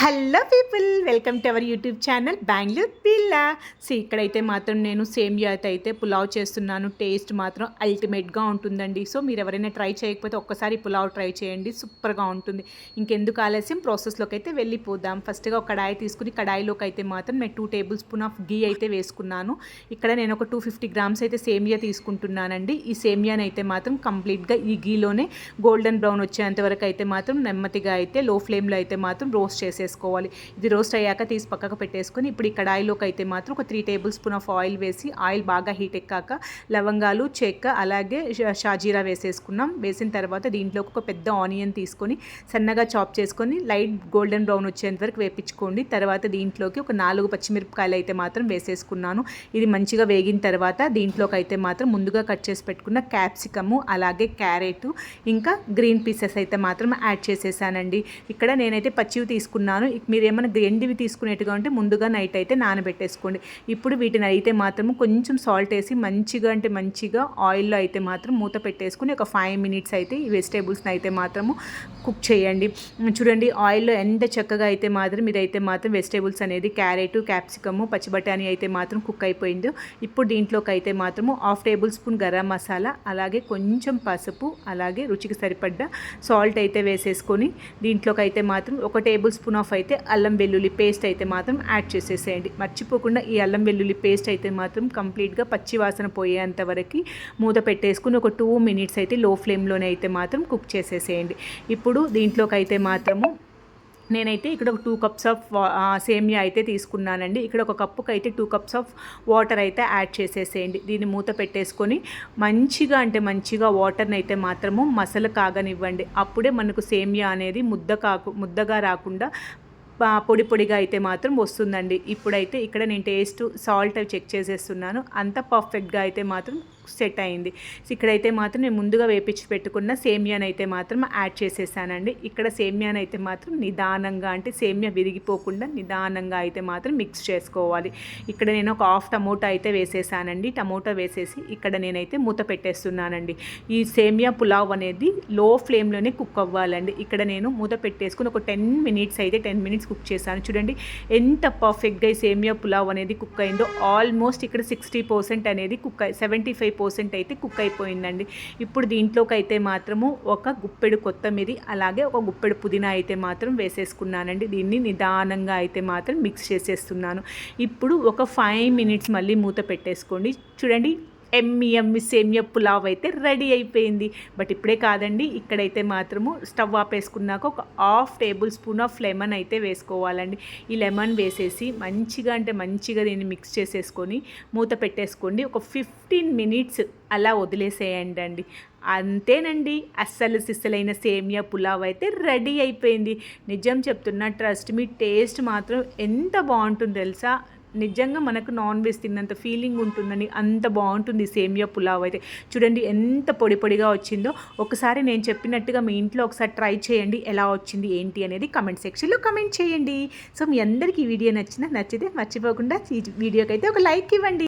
Hello people welcome to our YouTube channel Bengaluru పిల్ల. So ఇక్కడైతే మాత్రం నేను సేమియా అయితే పులావ్ చేస్తున్నాను. టేస్ట్ మాత్రం అల్టిమేట్గా ఉంటుందండి. సో మీరు ఎవరైనా ట్రై చేయకపోతే ఒక్కసారి పులావ్ ట్రై చేయండి. సూపర్గా ఉంటుంది. ఇంకెందుకు ఆలస్యం? ప్రాసెస్లోకి అయితే వెళ్ళిపోదాం. ఫస్ట్గా ఒక కడాయి తీసుకుని కడాయిలోకి అయితే మాత్రం నేను two tablespoon of ghee అయితే వేసుకున్నాను. ఇక్కడ నేను ఒక టూ ఫిఫ్టీ గ్రామ్స్ అయితే సేమియా తీసుకుంటున్నానండి. ఈ సేమియాని అయితే మాత్రం కంప్లీట్గా ఈ గీలోనే గోల్డెన్ బ్రౌన్ వచ్చేంత వరకు అయితే మాత్రం నెమ్మదిగా అయితే లో ఫ్లేమ్లో అయితే మాత్రం రోస్ట్ చేసుకోవాలి. ఇది రోస్ట్ అయ్యాక తీసి పక్కకు పెట్టేసుకొని ఇప్పుడు ఈ కడాయిలోకి అయితే మాత్రం ఒక three tablespoon of oil వేసి ఆయిల్ బాగా హీట్ ఎక్కాక లవంగాలు చెక్క అలాగే షాజీరా వేసేసుకున్నాం. వేసిన తర్వాత దీంట్లోకి ఒక పెద్ద ఆనియన్ తీసుకొని సన్నగా చాప్ చేసుకొని లైట్ గోల్డెన్ బ్రౌన్ వచ్చేంత వరకు వేపించుకోండి. తర్వాత దీంట్లోకి ఒక నాలుగు పచ్చిమిరపకాయలు అయితే మాత్రం వేసేసుకున్నాను. ఇది మంచిగా వేగిన తర్వాత దీంట్లోకి అయితే మాత్రం ముందుగా కట్ చేసి పెట్టుకున్న క్యాప్సికము అలాగే క్యారెట్ ఇంకా గ్రీన్ పీసెస్ అయితే మాత్రం యాడ్ చేసేసానండి. ఇక్కడ నేనైతే పచ్చివి తీసుకున్నాను. ఇక మీరు ఏమైనా ఎండివి తీసుకునేట్టుగా ఉంటే ముందుగా నైట్ అయితే నానబెట్టేసుకోండి. ఇప్పుడు వీటిని అయితే మాత్రం కొంచెం సాల్ట్ వేసి మంచిగా అంటే మంచిగా ఆయిల్లో అయితే మాత్రం మూత పెట్టేసుకుని ఒక ఫైవ్ మినిట్స్ అయితే ఈ వెజిటేబుల్స్ని అయితే మాత్రము కుక్ చేయండి. చూడండి ఆయిల్లో ఎంత చక్కగా అయితే మాత్రం ఇదైతే మాత్రం వెజిటేబుల్స్ అనేది క్యారెట్ క్యాప్సికము పచ్చి బఠానీ అయితే మాత్రం కుక్ అయిపోయిందో ఇప్పుడు దీంట్లోకి అయితే మాత్రము half tablespoon garam masala అలాగే కొంచెం పసుపు అలాగే రుచికి సరిపడ్డ సాల్ట్ అయితే వేసేసుకొని దీంట్లోకి అయితే మాత్రం ఒక టేబుల్ స్పూన్ ఆఫ్ అయితే అల్లం వెల్లుల్లి పేస్ట్ అయితే మాత్రం యాడ్ చేసేసేయండి. మర్చిపోకుండా ఈ అల్లం వెల్లుల్లి పేస్ట్ అయితే మాత్రం కంప్లీట్గా పచ్చివాసన పోయేంత వరకు మూత పెట్టేసుకుని ఒక టూ మినిట్స్ అయితే లో ఫ్లేమ్లోనే అయితే మాత్రం కుక్ చేసేసేయండి. ఇప్పుడు దీంట్లోకి అయితే మాత్రము నేనైతే ఇక్కడ ఒక టూ కప్స్ ఆఫ్ సేమియా అయితే తీసుకున్నానండి. ఇక్కడ ఒక కప్పుకి అయితే టూ కప్స్ ఆఫ్ వాటర్ అయితే యాడ్ చేసేసేయండి. దీన్ని మూత పెట్టేసుకొని మంచిగా అంటే మంచిగా వాటర్ని అయితే మాత్రము మసలు కాగనివ్వండి. అప్పుడే మనకు సేమియా అనేది ముద్ద కాకు ముద్దగా రాకుండా పొడి పొడిగా అయితే మాత్రం వస్తుందండి. ఇప్పుడైతే ఇక్కడ నేను టేస్ట్ సాల్ట్ అవి చెక్ చేసేస్తున్నాను. అంత పర్ఫెక్ట్గా అయితే మాత్రం సెట్ అయింది. సో ఇక్కడైతే మాత్రం నేను ముందుగా వేపించి పెట్టుకున్న సేమియాని అయితే మాత్రం యాడ్ చేసేసానండి. ఇక్కడ సేమియాని అయితే మాత్రం నిదానంగా అంటే సేమియా విరిగిపోకుండా నిదానంగా అయితే మాత్రం మిక్స్ చేసుకోవాలి. ఇక్కడ నేను ఒక హాఫ్ టమోటా అయితే వేసేసానండి. టమోటా వేసేసి ఇక్కడ నేనైతే మూత పెట్టేస్తున్నానండి. ఈ సేమియా పులావ్ అనేది లో ఫ్లేమ్లోనే కుక్ అవ్వాలండి. ఇక్కడ నేను మూత పెట్టేసుకుని ఒక టెన్ మినిట్స్ అయితే టెన్ మినిట్స్ కుక్ చేశాను. చూడండి ఎంత పర్ఫెక్ట్గా ఈ సేమియా పులావ్ అనేది కుక్ అయిందో ఆల్మోస్ట్ ఇక్కడ సిక్స్టీ పర్సెంట్ అనేది కుక్ సెవెంటీ ఫైవ్ పర్సెంట్ అయితే కుక్ అయిపోయిందండి. ఇప్పుడు దీంట్లోకి అయితే మాత్రము ఒక గుప్పెడు కొత్తమీరి అలాగే ఒక గుప్పెడు పుదీనా అయితే మాత్రం వేసేసుకున్నానండి. దీన్ని నిదానంగా అయితే మాత్రం మిక్స్ చేసేస్తున్నాను. ఇప్పుడు ఒక ఫైవ్ మినిట్స్ మళ్ళీ మూత పెట్టేసుకోండి. చూడండి ఎమ్మి ఎమ్మి సేమియా పులావ్ అయితే రెడీ అయిపోయింది. బట్ ఇప్పుడే కాదండి ఇక్కడైతే మాత్రము స్టవ్ ఆపేసుకున్నాక ఒక half tablespoon of lemon అయితే వేసుకోవాలండి. ఈ లెమన్ వేసేసి మంచిగా అంటే మంచిగా దీన్ని మిక్స్ చేసేసుకొని మూత పెట్టేసుకోండి. ఒక ఫిఫ్టీన్ మినిట్స్ అలా వదిలేసేయండి అండి. అంతేనండి అస్సలు సిస్సలైన సేమియా పులావ్ అయితే రెడీ అయిపోయింది. నిజం చెప్తున్నా ట్రస్ట్ మీ టేస్ట్ మాత్రం ఎంత బాగుంటుందో తెలుసా? నిజంగా మనకు నాన్ వెజ్ తిన్నంత ఫీలింగ్ ఉంటుందని అంత బాగుంటుంది సేమియా పులావ్ అయితే. చూడండి ఎంత పొడి పొడిగా వచ్చిందో. ఒకసారి నేను చెప్పినట్టుగా మీ ఇంట్లో ఒకసారి ట్రై చేయండి ఎలా వచ్చింది ఏంటి అనేది కమెంట్ సెక్షన్లో కమెంట్ చేయండి. సో మీ అందరికీ ఈ వీడియో నచ్చిన నచ్చితే మర్చిపోకుండా ఈ వీడియోకి అయితే ఒక లైక్ ఇవ్వండి.